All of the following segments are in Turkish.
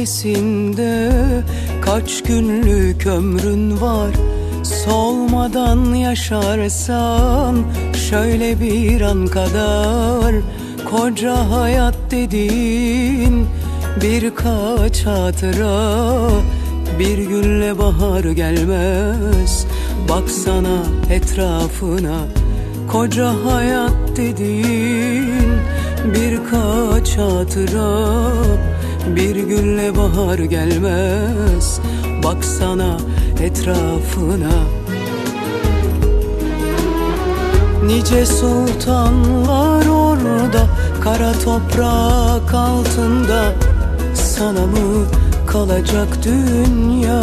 Bahçesinde kaç günlük ömrün var? Solmadan yaşarsan şöyle bir an kadar. Koca hayat dediğin birkaç hatıra. Bir günle bahar gelmez. Baksana etrafına. Koca hayat dediğin birkaç hatıra Bir günle bahar gelmez Baksana etrafına. Nice sultanlar orada Kara toprak altında. Sana mı kalacak dünya?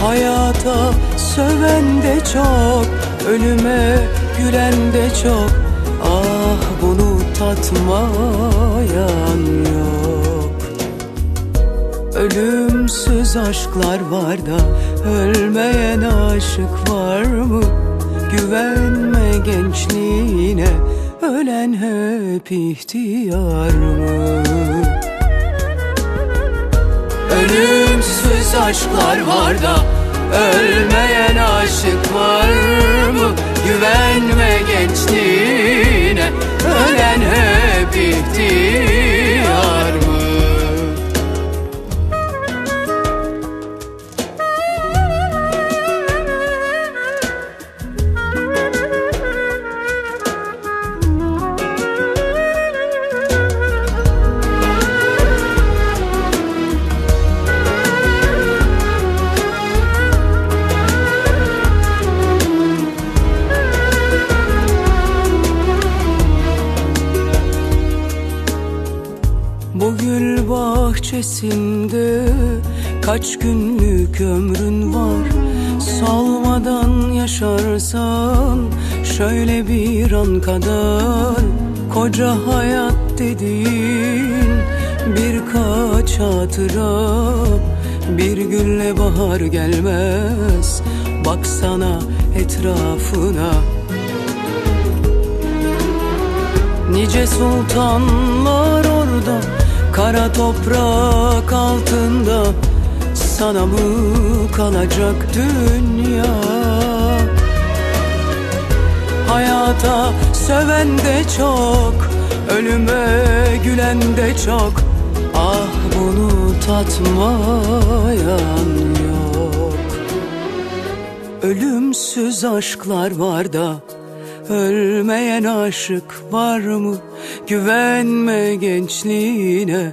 Hayata söven de çok Ölüme gülen de çok Ah bunu tatmayan yok Ölümsüz aşklar var da Ölmeyen aşık var mı? Güvenme gençliğine Ölen hep ihtiyar mı? Ölümsüz aşklar var da Ölmeyen aşık var mı? Güvenme gençliğine kaç günlük ömrün var? Solmadan yaşarsan şöyle bir an kadar. Koca hayat dediğin birkaç hatıra. Bir günle bahar gelmez. Baksana etrafına. Nice sultanlar orada Kara toprak altında Sana mı kalacak dünya. Hayata söven de çok Ölüme gülen de çok. Ah bunu tatmayan yok. Ölümsüz aşklar var da Ölmeyen aşık var mı? Güvenme gençliğine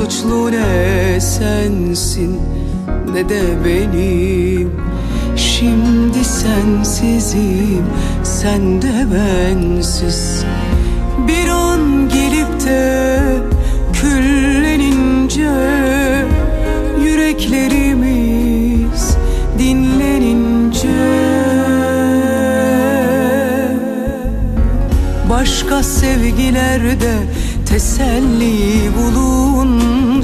Suçlu ne sensin ne de benim. Şimdi sensizim sen de bensiz. Bir an gelip de küllenince Yüreklerimiz dinlenince. Başka sevgilerde teselli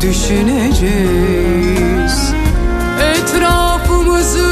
düşüneceğiz. Etrafımızı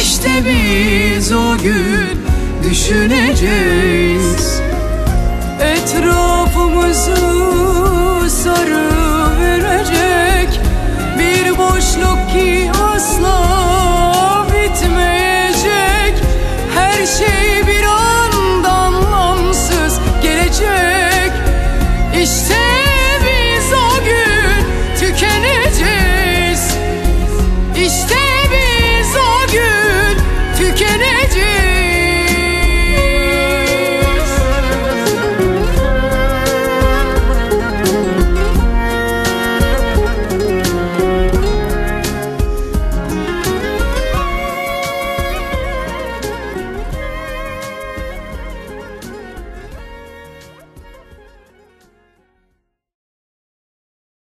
işte biz o gün düşüneceğiz. Etrafımızı